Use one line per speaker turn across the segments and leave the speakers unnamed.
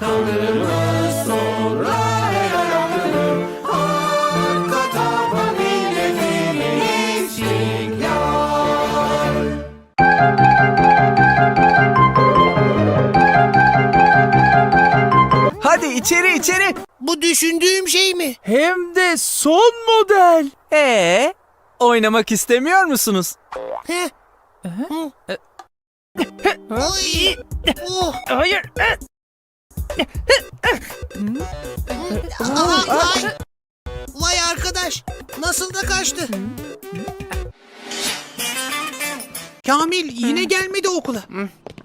kalırız sonra el ayaktır Arka tapa milletinin istiklal
Hadi içeri içeri.
Bu düşündüğüm şey mi?
Hem de son model. Ee, oynamak istemiyor musunuz?
Heh. Oh.
Hayır.
Aa, ay. Vay arkadaş. Nasıl da kaçtı? Kamil yine gelmedi okula.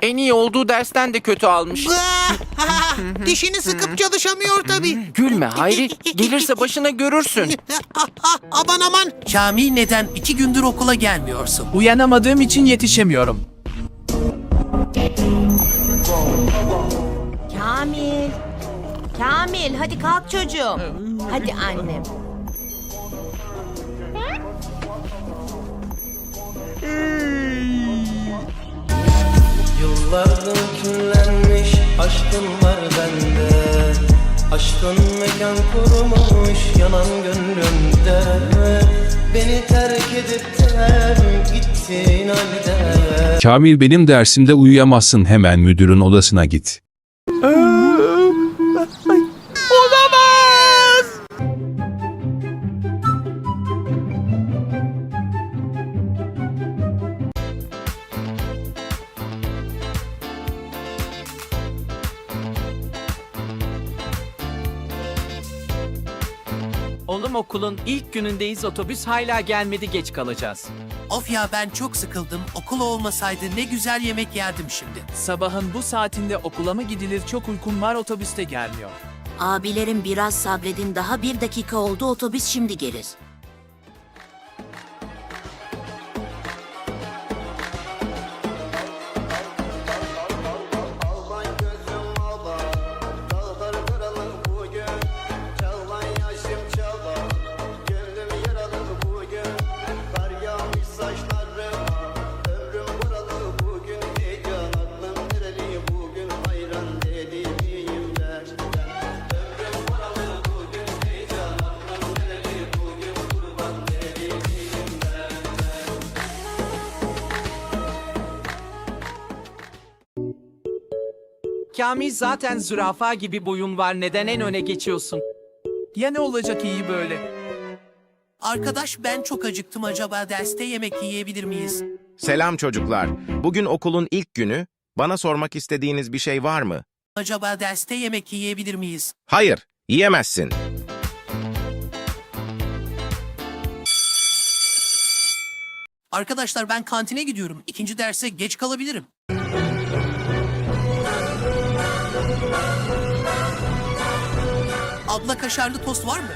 En iyi olduğu dersten de kötü almış.
Dişini sıkıp çalışamıyor tabii.
Gülme Hayri. Gelirse başına görürsün.
Aman aman.
Kamil neden iki gündür okula gelmiyorsun?
Uyanamadığım için yetişemiyorum.
Kamil. Kamil hadi kalk çocuğum. Hadi annem.
Yıllardır küllenmiş aşkım var bende Aşkın mekan kurmuş yanan gönlümde Beni terk edip de gittin halde
Kamil benim dersimde uyuyamazsın hemen müdürün odasına git.
Oğlum okulun ilk günündeyiz otobüs hala gelmedi geç kalacağız.
Of ya ben çok sıkıldım. Okul olmasaydı ne güzel yemek yerdim şimdi.
Sabahın bu saatinde okula mı gidilir çok uykum var otobüste gelmiyor.
Abilerim biraz sabredin daha bir dakika oldu otobüs şimdi gelir.
Kamil zaten zürafa gibi boyun var neden en öne geçiyorsun?
Ya ne olacak iyi böyle?
Arkadaş ben çok acıktım acaba derste yemek yiyebilir miyiz?
Selam çocuklar. Bugün okulun ilk günü. Bana sormak istediğiniz bir şey var mı?
Acaba derste yemek yiyebilir miyiz?
Hayır, yiyemezsin.
Arkadaşlar ben kantine gidiyorum. İkinci derse geç kalabilirim. Abla kaşarlı tost var mı?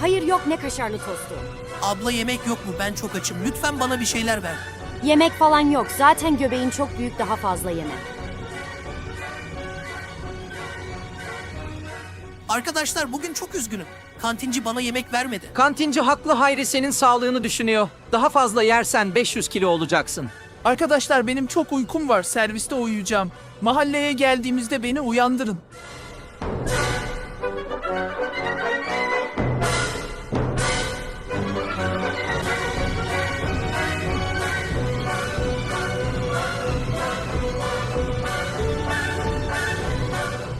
Hayır yok ne kaşarlı tostu.
Abla yemek yok mu? Ben çok açım. Lütfen bana bir şeyler ver.
Yemek falan yok. Zaten göbeğin çok büyük daha fazla yeme.
Arkadaşlar bugün çok üzgünüm. Kantinci bana yemek vermedi.
Kantinci haklı Hayri senin sağlığını düşünüyor. Daha fazla yersen 500 kilo olacaksın.
Arkadaşlar benim çok uykum var serviste uyuyacağım. Mahalleye geldiğimizde beni uyandırın.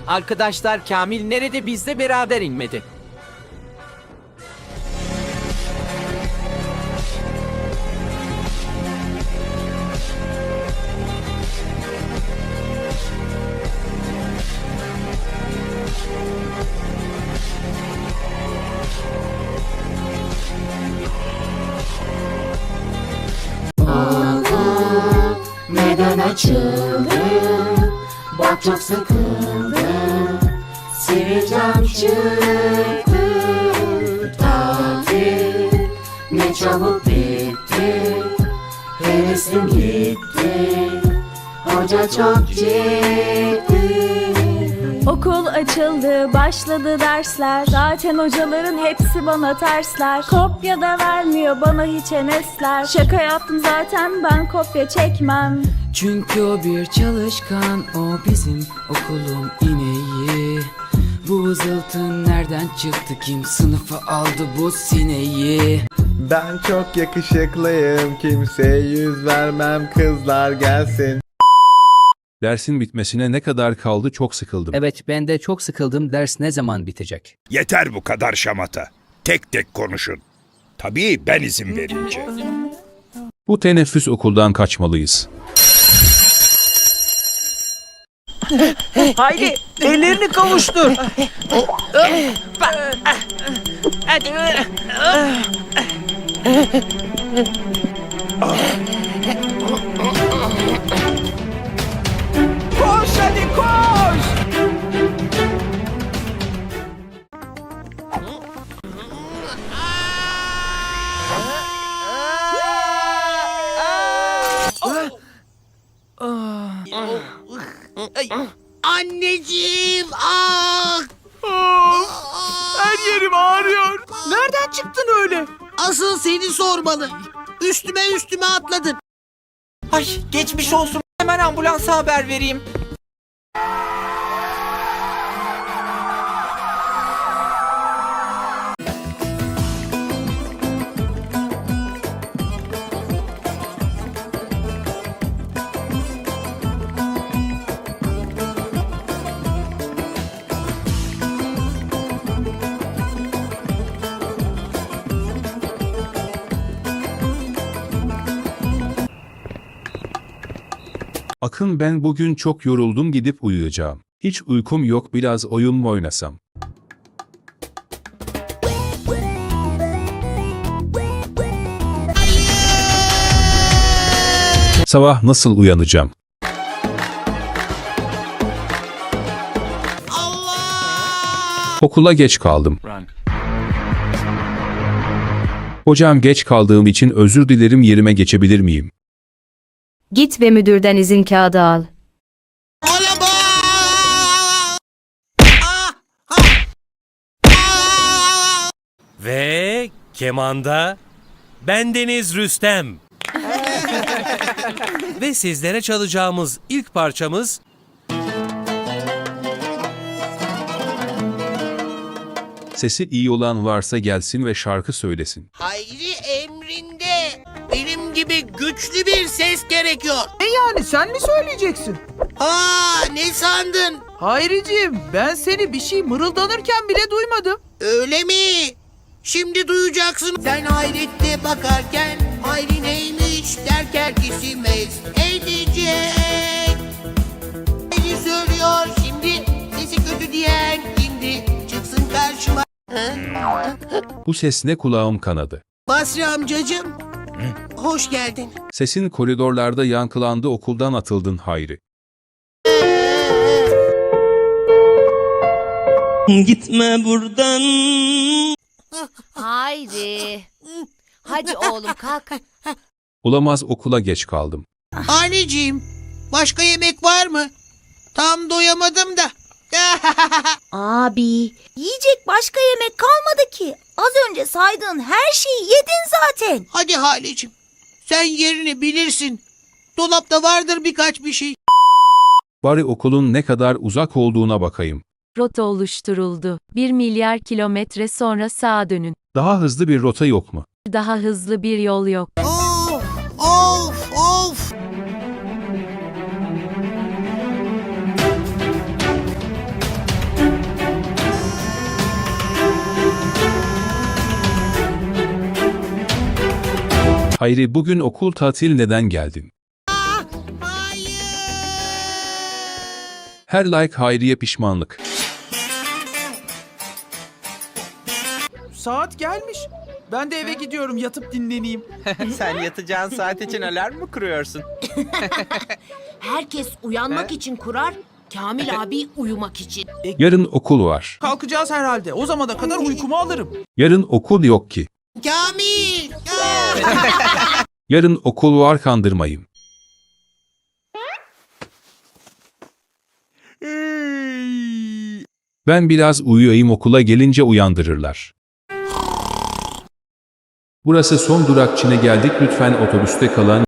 Arkadaşlar Kamil nerede bizle beraber inmedi.
Neden açıldı? Bak çok Sivilcem çıktı Tatil ne çabuk bitti Hevesim gitti Hoca çok ciddi
Okul açıldı, başladı dersler. Zaten hocaların hepsi bana tersler. Kopya da vermiyor bana hiç enesler. Şaka yaptım zaten ben kopya çekmem.
Çünkü o bir çalışkan, o bizim okulun ineği.
Bu vızıltı nereden çıktı kim sınıfa aldı bu sineği
Ben çok yakışıklıyım kimseye yüz vermem kızlar gelsin
Dersin bitmesine ne kadar kaldı çok sıkıldım.
Evet ben de çok sıkıldım ders ne zaman bitecek?
Yeter bu kadar şamata. Tek tek konuşun. Tabii ben izin verince.
Bu teneffüs okuldan kaçmalıyız.
Hayri ellerini kavuştur. Koş
Anneciğim ah!
Her yerim ağrıyor. Nereden çıktın öyle?
Asıl seni sormalı. Üstüme üstüme atladın.
Ay geçmiş olsun. Hemen ambulansa haber vereyim.
Akın ben bugün çok yoruldum gidip uyuyacağım. Hiç uykum yok biraz oyun mu oynasam? Sabah nasıl uyanacağım? Okula geç kaldım. Hocam geç kaldığım için özür dilerim yerime geçebilir miyim?
Git ve müdürden izin kağıdı al.
Ve kemanda bendeniz Rüstem. Ve sizlere çalacağımız ilk parçamız
Sesi iyi olan varsa gelsin ve şarkı söylesin.
Hayri gibi güçlü bir ses gerekiyor.
Ne yani sen mi söyleyeceksin?
Aa ne sandın?
Hayriciğim ben seni bir şey mırıldanırken bile duymadım.
Öyle mi? Şimdi duyacaksın. Sen hayrette bakarken Hayri neymiş derken isimez edecek. Beni söylüyor şimdi sesi kötü diyen kimdi? Çıksın karşıma.
Bu ses ne kulağım kanadı.
Basri amcacığım. Hoş geldin.
Sesin koridorlarda yankılandı okuldan atıldın Hayri.
Gitme buradan.
Hayri. Hadi oğlum kalk.
Olamaz okula geç kaldım.
Anneciğim başka yemek var mı? Tam doyamadım da.
Abi yiyecek başka yemek kalmadı ki. Az önce saydığın her şeyi yedin zaten.
Hadi Halicim. Sen yerini bilirsin. Dolapta vardır birkaç bir şey.
Bari okulun ne kadar uzak olduğuna bakayım.
Rota oluşturuldu. 1 milyar kilometre sonra sağa dönün.
Daha hızlı bir rota yok mu?
Daha hızlı bir yol yok.
Of
Hayri bugün okul tatil neden geldin?
Hayır.
Her like Hayri'ye pişmanlık.
Saat gelmiş. Ben de eve gidiyorum yatıp dinleneyim.
Sen yatacağın saat için alarm mı kuruyorsun?
Herkes uyanmak için kurar, Kamil abi uyumak için.
Yarın okul var.
Kalkacağız herhalde. O zamana kadar uykumu alırım.
Yarın okul yok ki.
Kamil.
Yarın okul var kandırmayın. Ben biraz uyuyayım okula gelince uyandırırlar. Burası son durak Çin'e geldik lütfen otobüste kalan